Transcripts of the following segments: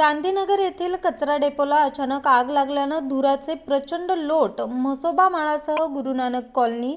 गांधीनगर येथील कचरा डेपोला अचानक आग लागल्यानं धुराचे प्रचंड लोट म्हसोबा माळासह गुरुनानक कॉलनी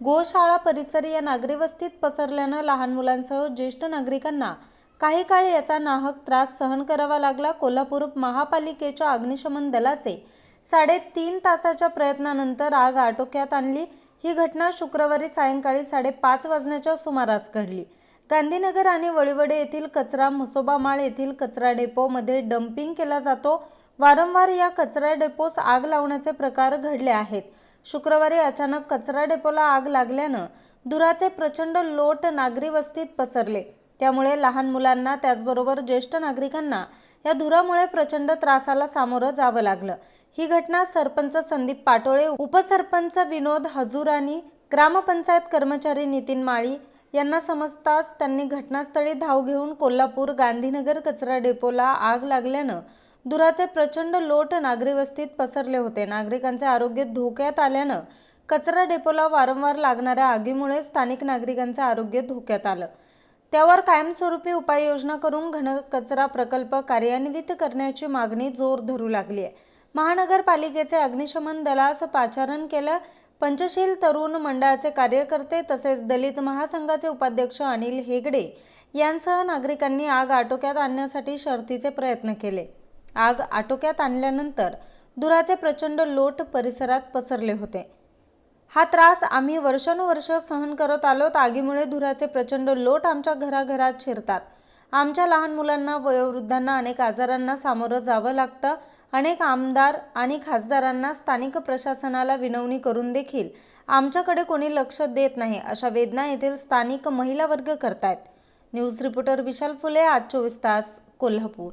गोशाळा परिसर या नागरी वस्तीत पसरल्यानं लहान मुलांसह ज्येष्ठ नागरिकांना काही काळ याचा नाहक त्रास सहन करावा लागला. कोल्हापूर महापालिकेच्या अग्निशमन दलाचे साडेतीन तासाच्या प्रयत्नानंतर आग आटोक्यात आणली. ही घटना शुक्रवारी सायंकाळी साडेपाच वाजण्याच्या सुमारास घडली. गांधीनगर आणि वळीवडे येथील कचरा मसोबामाळ येथील कचरा डेपोमध्ये डम्पिंग केला जातो. वारंवार या कचरा डेपोस आग लावण्याचे प्रकार घडले आहेत. शुक्रवारी अचानक कचरा डेपोला आग लागल्यानं धुराचे प्रचंड लोट नागरी वस्तीत पसरले. त्यामुळे लहान मुलांना त्याचबरोबर ज्येष्ठ नागरिकांना या धुरामुळे प्रचंड त्रासाला सामोरं जावं लागलं. ही घटना सरपंच संदीप पाटोळे उपसरपंच विनोद हजूरानी ग्रामपंचायत कर्मचारी नितीन माळी यांना समजताच त्यांनी घटनास्थळी धाव घेऊन कोल्हापूर गांधीनगर कचरा डेपोला आग लागल्यानं धुराचे प्रचंड लोट नागरी वस्तीत पसरले होते. नागरिकांचे आरोग्य धोक्यात आल्यानं कचरा डेपोला वारंवार लागणाऱ्या आगीमुळे स्थानिक नागरिकांचे आरोग्य धोक्यात आलं. त्यावर कायमस्वरूपी उपाययोजना करून घन कचरा प्रकल्प कार्यान्वित करण्याची मागणी जोर धरू लागली आहे महानगरपालिकेचे अग्निशमन दलास पाचारण केलं पंचशील तरुण मंडळाचे कार्यकर्ते तसेच दलित महासंघाचे उपाध्यक्ष अनिल हेगडे यांसह नागरिकांनी आग आटोक्यात आणण्यासाठी शर्थीचे प्रयत्न केले. आग आटोक्यात आणल्यानंतर धुराचे प्रचंड लोट परिसरात पसरले होते. हा त्रास आम्ही वर्षानुवर्ष सहन करत आलोत. आगीमुळे धुराचे प्रचंड लोट आमच्या घराघरात शिरतात. आमच्या लहान मुलांना वयोवृद्धांना अनेक आजारांना सामोरं जावं लागतं. अनेक आमदार आणि खासदारांना स्थानिक प्रशासनाला विनवणी करून देखील आमच्याकडे कोणी लक्ष देत नाही अशा वेदना येथील स्थानिक महिला वर्ग करतायत. न्यूज रिपोर्टर विशाल फुले आज चोवीस तास कोल्हापूर.